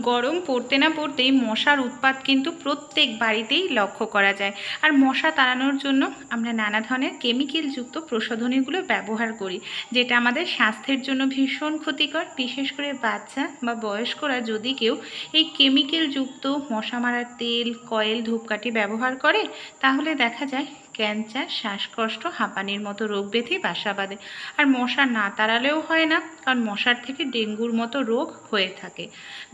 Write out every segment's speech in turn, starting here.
গরম পড়তে না পড়তেই মশার উৎপাত কিন্তু প্রত্যেক বাড়িতেই লক্ষ্য করা যায়। আর মশা তাড়ানোর জন্য আমরা নানা ধরনের কেমিক্যালযুক্ত প্রসাধনীগুলো ব্যবহার করি, যেটা আমাদের স্বাস্থ্যের জন্য ভীষণ ক্ষতিকর। বিশেষ করে বাচ্চা বা বয়স্করা যদি কেউ এই কেমিক্যালযুক্ত মশা মারার তেল, কয়েল, ধূপকাঠি ব্যবহার করে, তাহলে দেখা যায় ক্যান্সার, শ্বাসকষ্ট, হাঁপানির মতো রোগ ব্যাধি বাসা বাঁধে। আর মশা না তাড়ালেও হয় না, কারণ মশার থেকে ডেঙ্গুর মতো রোগ হয়ে থাকে।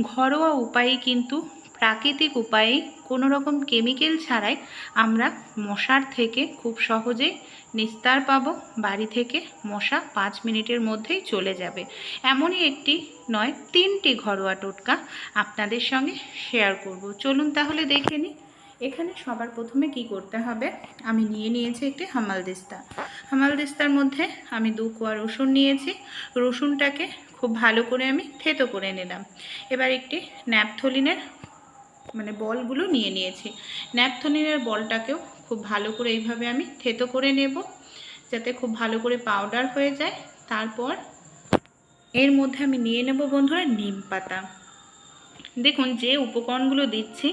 ঘরোয়া উপায়ে কিন্তু প্রাকৃতিক উপায়ে কোনো রকম কেমিক্যাল ছাড়াই আমরা মশার থেকে খুব সহজেই নিস্তার পাবো। বাড়ি থেকে মশা পাঁচ মিনিটের মধ্যেই চলে যাবে। এমনই একটি নয়, তিনটি ঘরোয়া টোটকা আপনাদের সঙ্গে শেয়ার করব। চলুন তাহলে দেখে নিই এখানে সবার প্রথমে কি করতে হবে? আমি নিয়ে নিয়েছি একটি হামালদিস্তা হামালদিস্তার মধ্যে আমি দু কোয়া রসুন নিয়েছি। রসুনটাকে খুব ভালো করে আমি থেতো করে নিলাম। এবার একটি ন্যাপথলিনের মানে বলগুলো নিয়ে নিয়েছি। ন্যাপথলিনের বলটাকেও খুব ভালো করে এইভাবে আমি থেতো করে নেব, যাতে খুব ভালো করে পাউডার হয়ে যায়। তারপর এর মধ্যে আমি নিয়ে নেব বন্ধুরা নিম পাতা। দেখুন যে উপকরণগুলো দিচ্ছি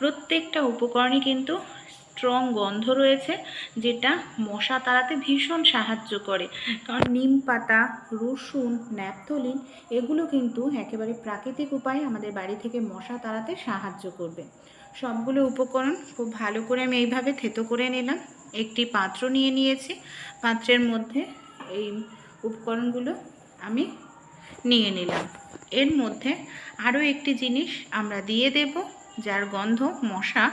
প্রত্যেকটা উপকরণই কিন্তু স্ট্রং গন্ধ রয়েছে, যেটা মশা তাড়াতে ভীষণ সাহায্য করে। কারণ নিম পাতা, রসুন, ন্যাপথলিন, এগুলো কিন্তু একেবারে প্রাকৃতিক উপায়ে আমাদের বাড়ি থেকে মশা তাড়াতে সাহায্য করবে। সবগুলো উপকরণ খুব ভালো করে আমি এইভাবে থেতো করে নিলাম। একটি পাত্র নিয়ে নিয়েছি। পাত্রের মধ্যে এই উপকরণগুলো আমি নিয়ে নিলাম। এর মধ্যে আরও একটি জিনিস আমরা দিয়ে দেব। যার গন্ধ মশা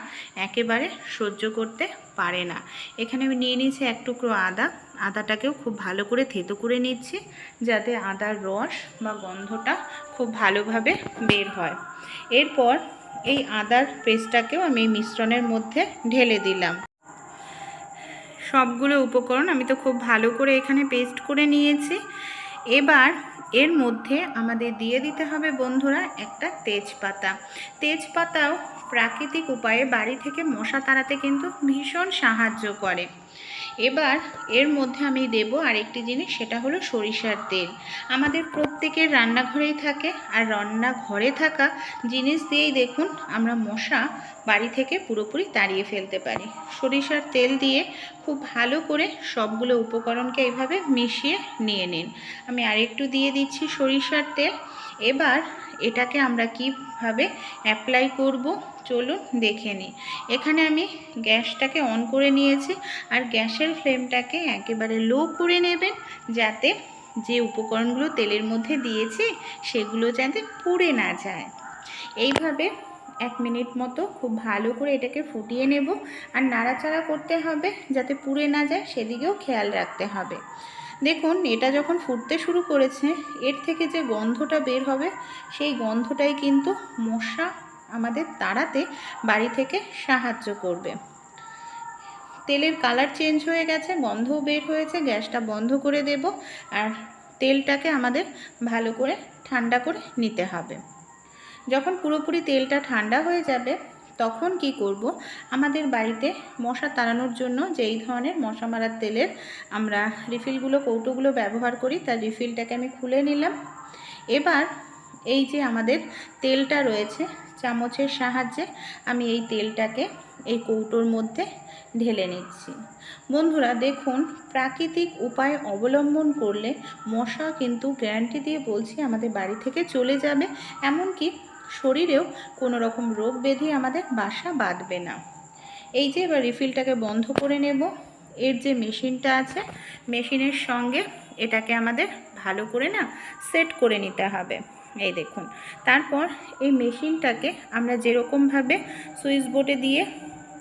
একেবারে সহ্য করতে পারে না। এখানে আমি নিয়ে নিয়েছি এক টুকরো আদা। আদাটাকেও খুব ভালো করে থেতো করে নিচ্ছি যাতে আদার রস বা গন্ধটা খুব ভালোভাবে বের হয়। এরপর এই আদার পেস্টটাকেও আমি মিশ্রণের মধ্যে ঢেলে দিলাম। সবগুলো উপকরণ আমি তো খুব ভালো করে এখানে পেস্ট করে নিয়েছি। এবার এর মধ্যে আমাদের দিয়ে দিতে হবে বন্ধুরা একটা তেজপাতা। তেজপাতাও প্রাকৃতিক উপায়ে বাড়ি থেকে মশা তাড়াতে কিন্তু ভীষণ সাহায্য করে। এবার এর মধ্যে আমি দেব আরেকটি জিনিস, সেটা হলো সরিষার তেল। আমাদের প্রত্যেকের রান্নাঘরেই থাকে, আর রান্নাঘরে থাকা জিনিস দিয়েই দেখুন আমরা মশা বাড়ি থেকে পুরোপুরি তাড়িয়ে ফেলতে পারি। সরিষার তেল দিয়ে খুব ভালো করে সবগুলো উপকরণকে এইভাবে মিশিয়ে নিয়ে নিন। আমি আরেকটু দিয়ে দিচ্ছি সরিষার তেল। এবার এটাকে আমরা কীভাবে অ্যাপ্লাই করব? চলুন দেখে নিই। এখানে আমি গ্যাসটাকে অন করে নিয়েছি আর গ্যাসের ফ্লেমটাকে একেবারে লো করে নেবেন যাতে যে উপকরণগুলো তেলের মধ্যে দিয়েছি সেগুলো যাতে পুড়ে না যায়। এইভাবে এক মিনিট মতো খুব ভালো করে এটাকে ফুটিয়ে নেব। আর নাড়াচাড়া করতে হবে যাতে পুড়ে না যায়, সেদিকেও খেয়াল রাখতে হবে। দেখুন, এটা যখন ফুটতে শুরু করেছে, এর থেকে যে গন্ধটা বের হবে, সেই গন্ধটাই কিন্তু মশা আমাদের তাড়াতে বাড়ি থেকে সাহায্য করবে। তেলের কালার চেঞ্জ হয়ে গেছে, গন্ধও বের হয়েছে, গ্যাসটা বন্ধ করে দেব, আর তেলটাকে আমাদের ভালো করে ঠান্ডা করে নিতে হবে। যখন পুরোপুরি তেলটা ঠান্ডা হয়ে যাবে তখন কি করব? আমাদের বাড়িতে মশা তাড়ানোর জন্য যেই ধরনের মশা মারার তেলের আমরা রিফিলগুলো, কৌটোগুলো ব্যবহার করি, তার রিফিলটাকে আমি খুলে নিলাম। এবার এই যে আমাদের তেলটা রয়েছে, চামচের সাহায্যে আমি এই তেলটাকে এই কৌটোর মধ্যে ঢেলে নিচ্ছি। বন্ধুরা, দেখুন, প্রাকৃতিক উপায় অবলম্বন করলে মশা কিন্তু গ্যারান্টি দিয়ে বলছি আমাদের বাড়ি থেকে চলে যাবে। এমনকি শরীরেও কোনো রকম রোগ ব্যাধি আমাদের বাসা বাঁধবে না। এই যে এবার রিফিলটাকে বন্ধ করে নেব। এর যে মেশিনটা আছে, মেশিনের সঙ্গে এটাকে আমাদের ভালো করে না সেট করে নিতে হবে। এই দেখুন, তারপর এই মেশিনটাকে আমরা যেরকমভাবে সুইচ বোর্ডে দিয়ে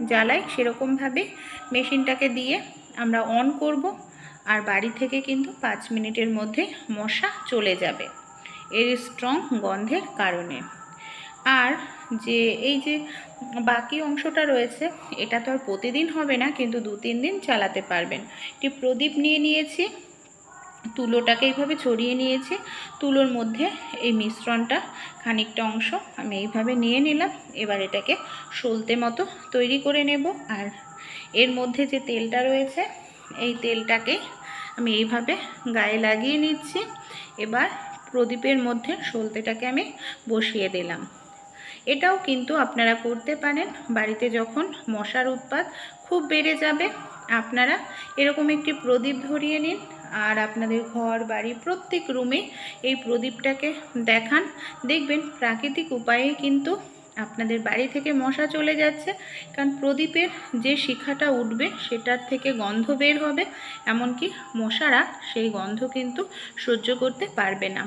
জ্বালাই, সেরকমভাবে মেশিনটাকে দিয়ে আমরা অন করব আর বাড়ি থেকে কিন্তু পাঁচ মিনিটের মধ্যে মশা চলে যাবে। এর স্ট্রং গন্ধের কারণে। আর যে এই যে বাকি অংশটা রয়েছে, এটা তো আর প্রতিদিন হবে না, কিন্তু দু তিন দিন চালাতে পারবেন। একটি প্রদীপ নিয়ে নিয়েছি, তুলোটাকে এইভাবে ছড়িয়ে নিয়েছি, তুলোর মধ্যে এই মিশ্রণটা, খানিকটা অংশ আমি এইভাবে নিয়ে নিলাম, এবার এটাকে সলতে মতো তৈরি করে নেব। আর এর মধ্যে যে তেলটা রয়েছে, এই তেলটাকে আমি এইভাবে গায়ে লাগিয়ে নিচ্ছি। এবার প্রদীপের মধ্যে সলতেটাকে আমি বসিয়ে দিলাম। এটাও কিন্তু আপনারা করতে পারেন। বাড়িতে যখন মশার উৎপাত খুব বেড়ে যাবে, আপনারা এরকম একটি প্রদীপ ধরিয়ে নিন আর আপনাদের ঘর, বাড়ি প্রত্যেক রুমে এই প্রদীপটাকে দেখান। দেখবেন প্রাকৃতিক উপায়ে কিন্তু আপনাদের বাড়ি থেকে মশা চলে যাচ্ছে, কারণ প্রদীপের যে শিখাটা উঠবে সেটার থেকে গন্ধ বের হবে, এমনকি মশারা সেই গন্ধ কিন্তু সহ্য করতে পারবে না।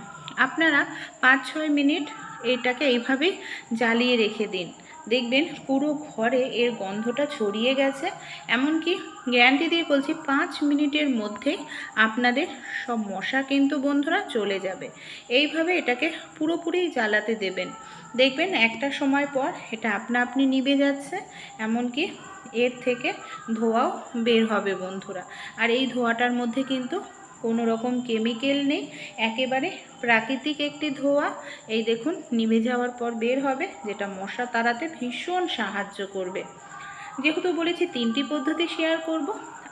আপনারা পাঁচ ছয় মিনিট এটাকে এইভাবেই জ্বালিয়ে রেখে দিন। দেখবেন পুরো ঘরে এর গন্ধটা ছড়িয়ে গেছে। এমনকি গ্যারান্টি দিয়ে বলছি, পাঁচ মিনিটের মধ্যেই আপনাদের সব মশা কিন্তু বন্ধুরা চলে যাবে। এইভাবে এটাকে পুরোপুরি জ্বালাতে দেবেন। দেখবেন একটা সময় পর এটা আপনা আপনি নিভে যাচ্ছে, এমনকি এর থেকে ধোঁয়াও বের হবে বন্ধুরা। আর এই ধোঁয়াটার মধ্যে কিন্তু কোনো রকম কেমিক্যাল নেই, একেবারে প্রাকৃতিক একটি ধোয়া। এই দেখুন, নিভে যাওয়ার পর বের হবে, যেটা মশা তাড়াতে ভীষণ সাহায্য করবে। যেহেতু বলেছি তিনটি পদ্ধতি শেয়ার করব,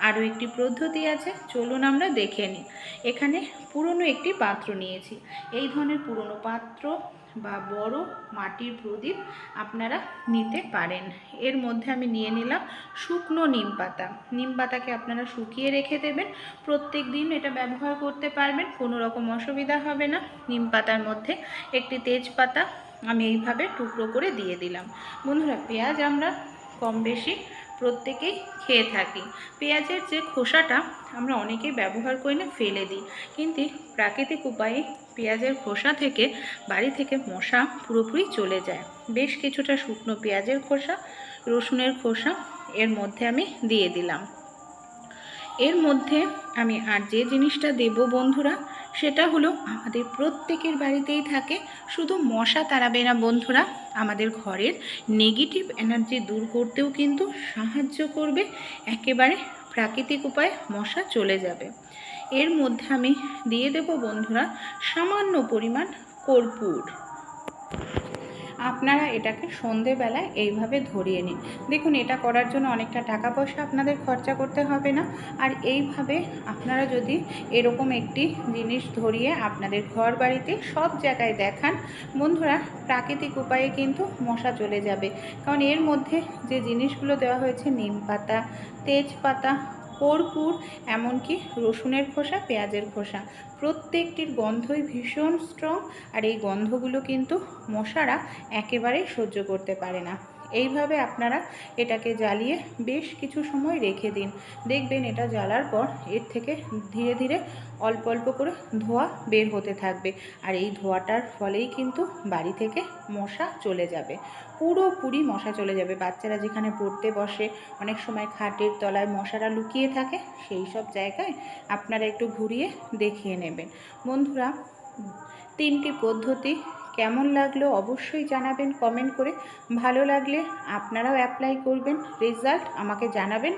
আরও একটি পদ্ধতি আছে, চলুন আমরা দেখে নিই। এখানে পুরনো একটি পাত্র নিয়েছি। এই ধরনের পুরনো পাত্র বা বড় মাটির প্রদীপ আপনারা নিতে পারেন। এর মধ্যে আমি নিয়ে নিলাম শুকনো নিম পাতা। নিম পাতাকে আপনারা শুকিয়ে রেখে দেবেন। প্রত্যেক দিন এটা ব্যবহার করতে পারবেন, কোনো রকম অসুবিধা হবে না। নিম পাতার মধ্যে একটি তেজপাতা আমি এইভাবে টুকরো করে দিয়ে দিলাম। বন্ধুরা, পেঁয়াজ আমরা কম বেশি প্রত্যেকেই খেয়ে থাকি। পেঁয়াজের যে খোসাটা আমরা অনেকেই ব্যবহার করি না, ফেলে দিই। কিন্তু প্রাকৃতিক উপায়ে পেঁয়াজের খোসা থেকে বাড়ি থেকে মশা পুরোপুরি চলে যায়। বেশ কিছুটা শুকনো পেঁয়াজের খোসা, রসুনের খোসা এর মধ্যে আমি দিয়ে দিলাম। এর মধ্যে আমি আর যে জিনিসটা দেব বন্ধুরা, সেটা হলো আমাদের প্রত্যেকের বাড়িতেই থাকে, শুধু মশা তাড়াবে না বন্ধুরা, আমাদের ঘরের নেগেটিভ এনার্জি দূর করতেও কিন্তু সাহায্য করবে, একেবারে প্রাকৃতিক উপায়ে মশা চলে যাবে। এর মধ্যে আমি দিয়ে দেব বন্ধুরা সামান্য পরিমাণ কর্পূর। আপনারা এটাকে সন্ধেবেলায় এইভাবে ধরিয়ে নিন। দেখুন, এটা করার জন্য অনেকটা টাকা পয়সা আপনাদের খরচা করতে হবে না। আর এইভাবে আপনারা যদি এরকম একটি জিনিস ধরিয়ে আপনাদের ঘর বাড়িতে সব জায়গায় দেখান, বন্ধুরা, প্রাকৃতিক উপায়ে কিন্তু মশা চলে যাবে। কারণ এর মধ্যে যে জিনিসগুলো দেওয়া হয়েছে, নিম পাতা, তেজপাতা কর্পূর, এমনকি রসুনের খোসা, পেঁয়াজের খোসা। প্রত্যেকটির গন্ধই ভীষণ স্ট্রং আর এই গন্ধগুলো কিন্তু মশারা একেবারেই সহ্য করতে পারে না। এইভাবে আপনারা এটাকে জ্বালিয়ে বেশ কিছু সময় রেখে দিন। দেখবেন এটা জ্বালার পর এর থেকে ধীরে ধীরে অল্প অল্প করে ধোঁয়া বের হতে থাকবে। আর এই ধোঁয়াটার ফলেই কিন্তু বাড়ি থেকে মশা চলে যাবে। পুরোপুরি মশা চলে যাবে। বাচ্চারা যেখানে পড়তে বসে, অনেক সময় খাটের তলায় মশারা লুকিয়ে থাকে, সেই সব জায়গায় আপনারা একটু ঘুরিয়ে দেখিয়ে নেবেন। বন্ধুরা, তিনটি পদ্ধতি কেমন লাগল অবশ্যই জানাবেন কমেন্ট করে। ভালো লাগলে আপনারাও অ্যাপ্লাই করবেন রেজাল্ট আমাকে জানাবেন।